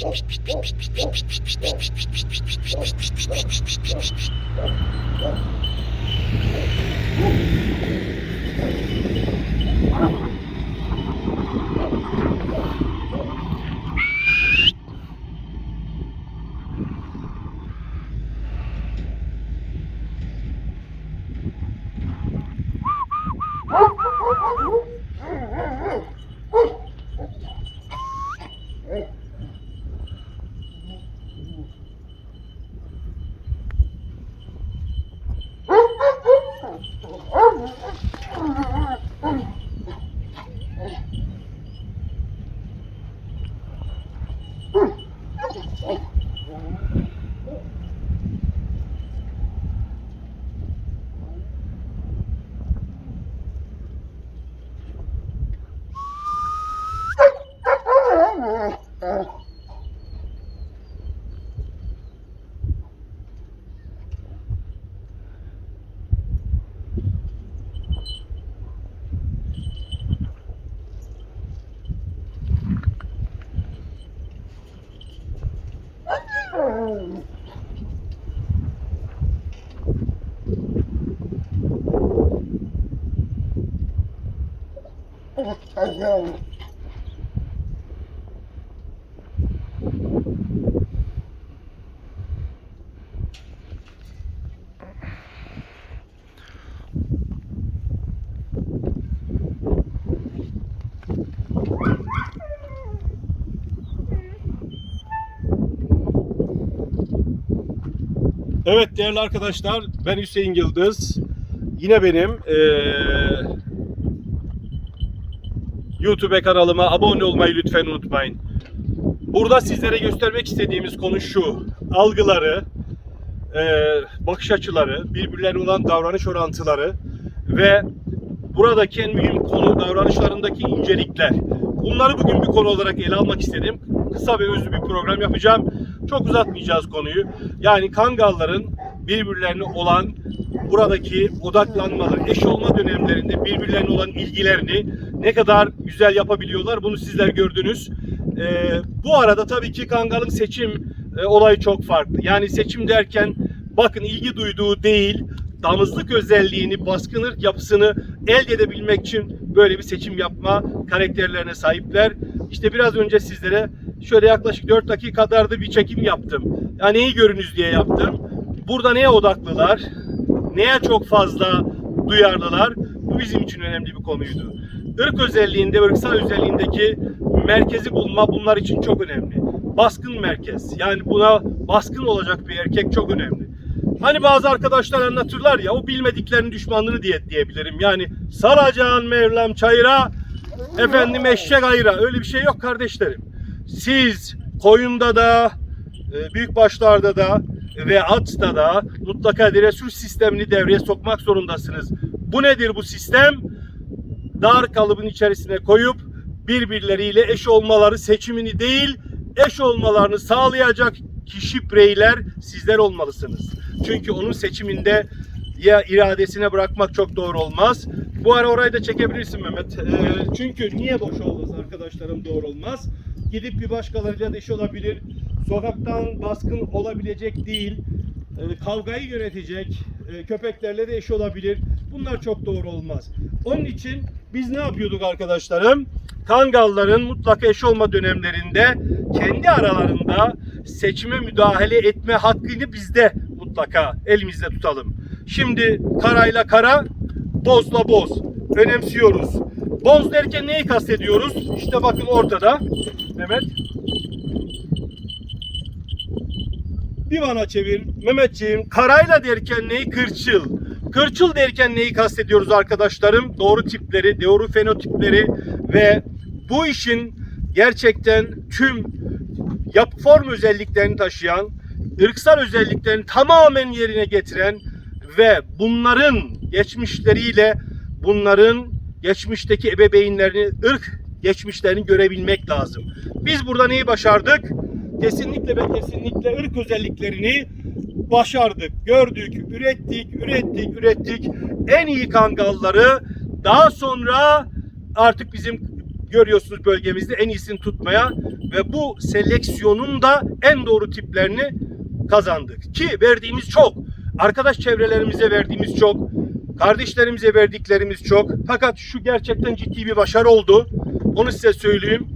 Thank you. Tá ano. Essa Evet değerli arkadaşlar ben Hüseyin Yıldız. Yine benim eee YouTube kanalıma abone olmayı lütfen unutmayın. Burada sizlere göstermek istediğimiz konu şu. Algıları, eee, bakış açıları, birbirlerine olan davranış orantıları ve buradaki en mühim konu davranışlarındaki incelikler. Bunları bugün bir konu olarak ele almak istedim. Kısa ve özlü bir program yapacağım. Çok uzatmayacağız konuyu. Yani kangalların birbirlerine olan buradaki odaklanmaları, eş olma dönemlerinde birbirlerine olan ilgilerini ne kadar güzel yapabiliyorlar bunu sizler gördünüz. Ee, bu arada tabii ki kangalın seçim e, olayı çok farklı. Yani seçim derken bakın ilgi duyduğu değil, damızlık özelliğini, baskın yapısını elde edebilmek için böyle bir seçim yapma karakterlerine sahipler. İşte biraz önce sizlere şöyle yaklaşık 4 dakika kadar da bir çekim yaptım. Yani neyi görünüz diye yaptım. Burada neye odaklılar? Neye çok fazla duyarlılar? Bu bizim için önemli bir konuydu. Irk özelliğinde, ırksal özelliğindeki merkezi bulma bunlar için çok önemli. Baskın merkez. Yani buna baskın olacak bir erkek çok önemli. Hani bazı arkadaşlar anlatırlar ya o bilmediklerinin düşmanlığını diye diyebilirim. Yani saracağın Mevlam çayıra efendim eşek ayıra öyle bir şey yok kardeşlerim. Siz koyunda da e, büyük başlarda da ve atta da mutlaka dresür sistemini devreye sokmak zorundasınız. Bu nedir bu sistem? Dar kalıbın içerisine koyup birbirleriyle eş olmaları seçimini değil eş olmalarını sağlayacak kişi bireyler sizler olmalısınız. Çünkü onun seçiminde ya iradesine bırakmak çok doğru olmaz. Bu ara orayı da çekebilirsin Mehmet. Ee, çünkü niye boş olmaz arkadaşlarım doğru olmaz. Gidip bir başkalarıyla da iş olabilir. Sokaktan baskın olabilecek değil. Ee, kavgayı yönetecek. e, köpeklerle de eş olabilir. Bunlar çok doğru olmaz. Onun için biz ne yapıyorduk arkadaşlarım? Kangalların mutlaka eş olma dönemlerinde kendi aralarında seçime müdahale etme hakkını bizde mutlaka elimizde tutalım. Şimdi karayla kara, bozla boz. Önemsiyoruz. Boz derken neyi kastediyoruz? İşte bakın ortada. Mehmet. Bir bana çevir. Mehmetciğim karayla derken neyi? Kırçıl. Kırçıl derken neyi kastediyoruz arkadaşlarım? Doğru tipleri, doğru fenotipleri ve bu işin gerçekten tüm yapı form özelliklerini taşıyan, ırksal özelliklerini tamamen yerine getiren ve bunların geçmişleriyle bunların geçmişteki ebeveynlerini, ırk geçmişlerini görebilmek lazım. Biz burada neyi başardık? Kesinlikle ve kesinlikle ırk özelliklerini başardık, gördük, ürettik, ürettik, ürettik. En iyi kangalları daha sonra artık bizim görüyorsunuz bölgemizde en iyisini tutmaya ve bu seleksiyonun da en doğru tiplerini kazandık. Ki verdiğimiz çok. Arkadaş çevrelerimize verdiğimiz çok. Kardeşlerimize verdiklerimiz çok. Fakat şu gerçekten ciddi bir başarı oldu. Onu size söyleyeyim.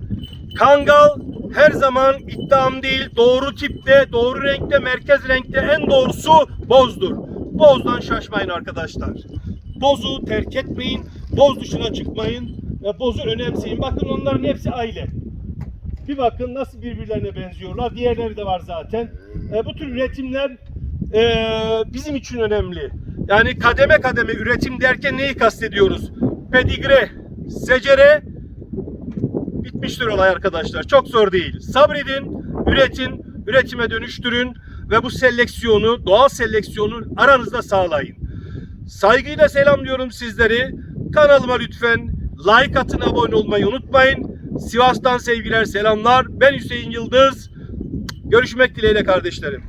Kangal her zaman iddiam değil. Doğru tipte, doğru renkte, merkez renkte en doğrusu bozdur. Bozdan şaşmayın arkadaşlar. Bozu terk etmeyin. Boz dışına çıkmayın. Ve bozu önemseyin. Bakın onların hepsi aile. Bir bakın nasıl birbirlerine benziyorlar. Diğerleri de var zaten. E, bu tür üretimler e, bizim için önemli. Yani kademe kademe üretim derken neyi kastediyoruz? Pedigre, secere bitmiştir olay arkadaşlar. Çok zor değil. Sabredin, üretin, üretime dönüştürün ve bu seleksiyonu, doğal seleksiyonu aranızda sağlayın. Saygıyla selamlıyorum sizleri. Kanalıma lütfen like atın, abone olmayı unutmayın. Sivas'tan sevgiler, selamlar. Ben Hüseyin Yıldız. Görüşmek dileğiyle kardeşlerim.